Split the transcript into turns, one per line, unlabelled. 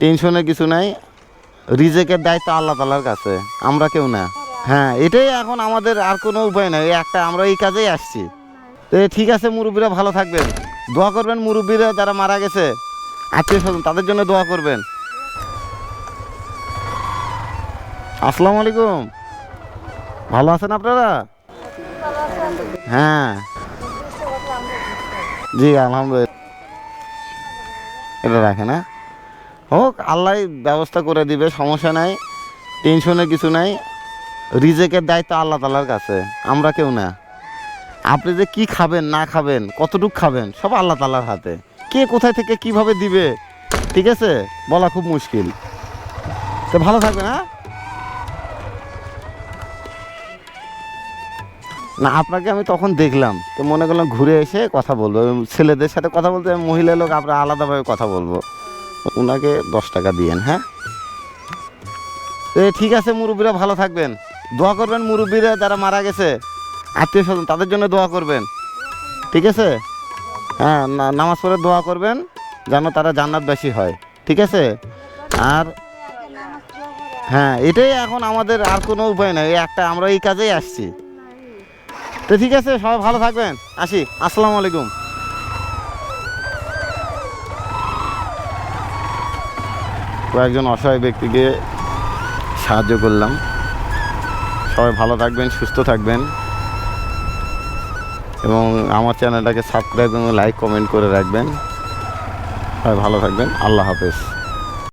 টেনশনের কিছু নাই। রিজেকের দায়িত্ব আল্লাহ তালার কাছে। আমরা কেউ না। হ্যাঁ এটাই এখন আমাদের আর কোনো উপায় নাই। একটা আমরা এই কাজেই আসছি। তো ঠিক আছে, মুরব্বীরা ভালো থাকবেন। দোয়া করবেন মুরব্বীরা যারা মারা গেছে। আত্মীয় স্বজন, তাদের জন্য দোয়া করবেন। আসসালামু আলাইকুম। ভালো আছেন আপনারা? হ্যাঁ। জি, আলহামদুলিল্লাহ। এটা রাখে না হোক, আল্লাহ ব্যবস্থা করে দিবে, সমস্যা নাই টেনশনের কিছু নাই। রিজেকের দায়িত্ব আল্লাহ তালার কাছে, আমরা কেউ না। আপনি যে কি খাবেন, না খাবেন, কতটুক খাবেন, সব আল্লাহ তালার হাতে। কে কোথায় থেকে কীভাবে দিবে, ঠিক আছে? বলা খুব মুশকিল। তো ভালো থাকবেন হ্যাঁ? না, আপনাকে আমি তখন দেখলাম, তো মনে করলাম ঘুরে এসে কথা বলব ছেলেদের সাথে কথা বলতে, মহিলা লোক, আমরা আলাদাভাবে কথা বলব। ওনাকে দশ টাকা দিয়েন হ্যাঁ? ঠিক আছে, মুরব্বীরা ভালো থাকবেন। দোয়া করবেন মুরব্বীরা যারা মারা গেছে, আত্মীয় স্বজন, তাদের জন্য দোয়া করবেন। ঠিক আছে? হ্যাঁ নামাজ পড়ে দোয়া করবেন, যেন তারা জান্নাতবাসী হয়। ঠিক আছে? আর হ্যাঁ এটাই এখন আমাদের আর কোনো উপায় নাই। একটা আমরা এই কাজেই আসছি। তো ঠিক আছে, সবাই ভালো থাকবেন। আসি। আসসালামু আলাইকুম। কয়েকজন অসহায় ব্যক্তিকে সাহায্য করলাম। সবাই ভালো থাকবেন, সুস্থ থাকবেন। এবং আমার চ্যানেলটাকে সাবস্ক্রাইব এবং লাইক, কমেন্ট করে রাখবেন। সবাই ভালো থাকবেন। আল্লাহ হাফেজ।